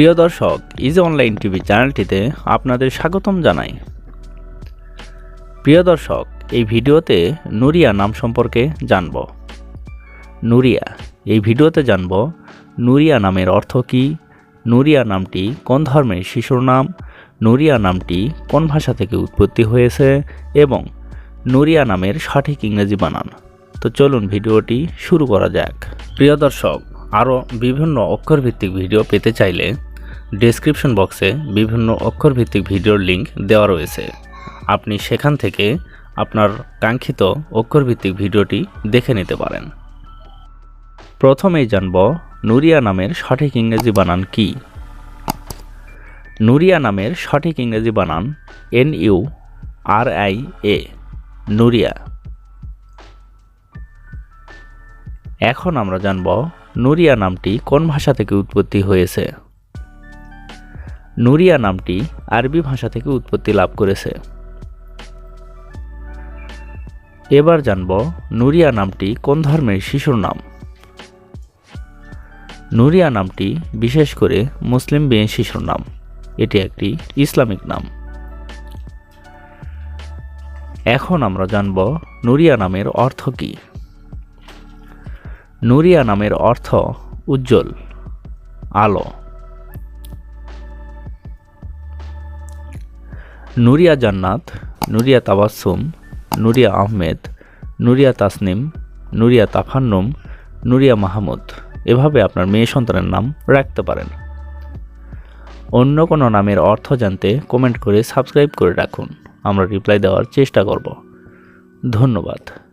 প্রিয় দর্শক is online TV চ্যানেলটিতে আপনাদের স্বাগতম জানাই। প্রিয় দর্শক, এই ভিডিওতে নুরিয়া নাম সম্পর্কে জানব। নুরিয়া, এই ভিডিওতে জানব নুরিয়া নামের অর্থ কী, নুরিয়া নামটি কোন ধর্মের শিশুর নাম, নুরিয়া নামটি কোন ভাষা থেকে উৎপত্তি হয়েছে এবং নুরিয়া নামের সঠিক ইংরেজি বানান। তো চলুন ভিডিওটি শুরু করা যাক। প্রিয় দর্শক, আরও বিভিন্ন অক্ষরভিত্তিক ভিডিও পেতে চাইলে ডেসক্রিপশন বক্সে বিভিন্ন অক্ষরভিত্তিক ভিডিওর লিংক দেওয়া রয়েছে। আপনি সেখান থেকে আপনার কাঙ্ক্ষিত অক্ষরভিত্তিক ভিডিওটি দেখে নিতে পারেন। প্রথমেই জানব নুরিয়া নামের সঠিক ইংরেজি বানান কি? নুরিয়া নামের সঠিক ইংরেজি বানান N U R I A, Nuria. এখন আমরা জানব নুরিয়া নামটি কোন ভাষা থেকে উৎপত্তি হয়েছে? নুরিয়া নামটি আরবি ভাষা থেকে উৎপত্তি লাভ করেছে। এবার জানব নুরিয়া নামটি কোন ধর্মের শিশুর নাম। নুরিয়া নামটি বিশেষ করে মুসলিম মেয়ে শিশুর নাম। এটি একটি ইসলামিক নাম। এখন আমরা জানব নুরিয়া নামের অর্থ কী। নুরিয়া নামের অর্থ উজ্জ্বল, আলো। নুরিয়া জান্নাত, নুরিয়া তাবাসুম নুরিয়া আহমেদ, নুরিয়া তাসনিম, নুরিয়া তাফান্নুম, নুরিয়া মাহমুদ। এভাবে আপনার মেয়ে সন্তানের নাম রাখতে পারেন। অন্য কোনো নামের অর্থ জানতে কমেন্ট করে সাবস্ক্রাইব করে রাখুন। আমরা রিপ্লাই দেওয়ার চেষ্টা করব। ধন্যবাদ।